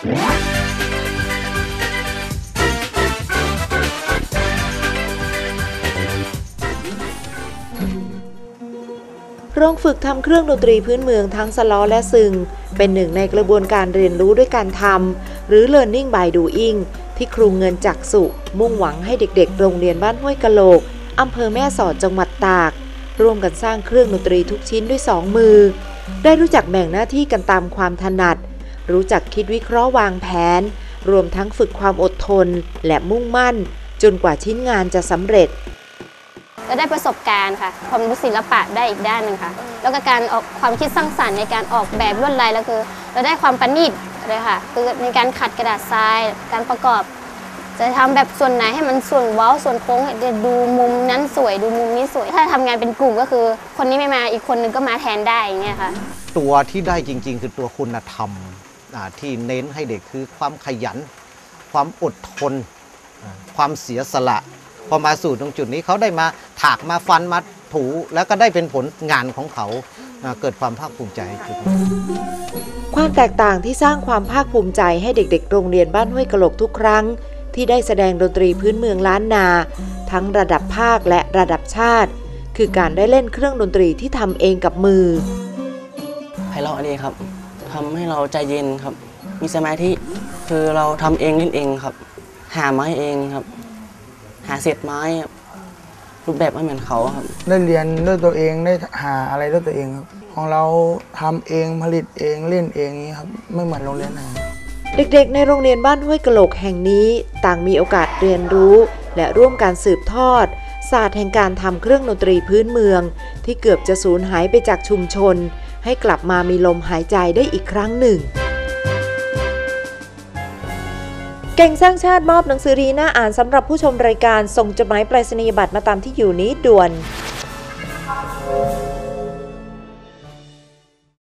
โรงฝึกทำเครื่องดนตรีพื้นเมืองทั้งสล้อและซึง เป็นหนึ่งในกระบวนการเรียนรู้ด้วยการทำหรือ Learning by Doing ที่ครูเงินจักสุมุ่งหวังให้เด็กๆ โรงเรียนบ้านห้วยกะโหลกอำเภอแม่สอดจังหวัดตาก ร่วมกันสร้างเครื่องดนตรีทุกชิ้นด้วยสองมือ ได้รู้จักแบ่งหน้าที่กันตามความถนัด รู้จักคิดวิเคราะห์วางแผน รวมทั้งฝึกความอดทน และมุ่งมั่น จนกว่าชิ้นงานจะสำเร็จ ก็ได้ประสบการณ์ค่ะ ความรู้ศิลปะได้อีกด้านหนึ่งค่ะ แล้วก็การออกความคิดสร้างสรรค์ในการออกแบบลวดลายแล้วคือเราได้ความประณีตเลยค่ะ คือในการขัดกระดาษทราย การประกอบ จะทำแบบส่วนไหนให้มันส่วนเว้าส่วนโค้งจะดูมุมนั้นสวยดูมุมนี้สวย ถ้าทำงานเป็นกลุ่มก็คือ คนนี้ไม่มาอีกคนนึงก็มาแทนได้อย่างเงี้ยค่ะ ตัวที่ได้จริง ๆ คือตัวคุณธรรมอ่า ที่เน้นให้เด็กคือความขยัน ความอดทนอ่าความเสียสละ พอมาสู่ตรงจุดนี้เขาได้มาถากมาฟันมาถูแล้วก็ได้เป็นผลงานของเขาอ่าเกิดความภาคภูมิใจจุดนี้ความแตกต่างที่สร้างความภาคภูมิใจให้เด็กๆ โรงเรียนบ้านห้วยกะโหลกทุกครั้ง ที่ได้แสดงดนตรีพื้นเมืองล้านนา ทั้งระดับภาคและระดับชาติ คือการได้เล่นเครื่องดนตรีที่ทำเองกับมือไพเราะดีครับ ทำให้เราใจเย็นครับ มีสมาธิคือเราทำเองเล่นเองครับ หาไม้เองครับ หาเศษไม้ครับรูปแบบไม่เหมือนเขาครับ ได้เรียนด้วยตัวเองได้หาอะไรด้วยตัวเองครับ ของเราทำเองผลิตเองเล่นเองนี้ครับไม่เหมือนโรงเรียนไหนเด็กๆ ในโรงเรียนบ้านห้วยกะโหลกแห่งนี้ ต่างมีโอกาสเรียนรู้ และร่วมการสืบทอด ศาสตร์แห่งการทำเครื่องดนตรีพื้นเมือง ที่เกือบจะสูญหายไปจากชุมชน ให้กลับมามีลมหายใจได้อีกครั้งหนึ่ง เก่งสร้างชาติมอบหนังสือรีน่าอ่านสำหรับผู้ชมรายการส่งจดหมายไปรษณียบัตรมาตามที่อยู่นี้ด่วน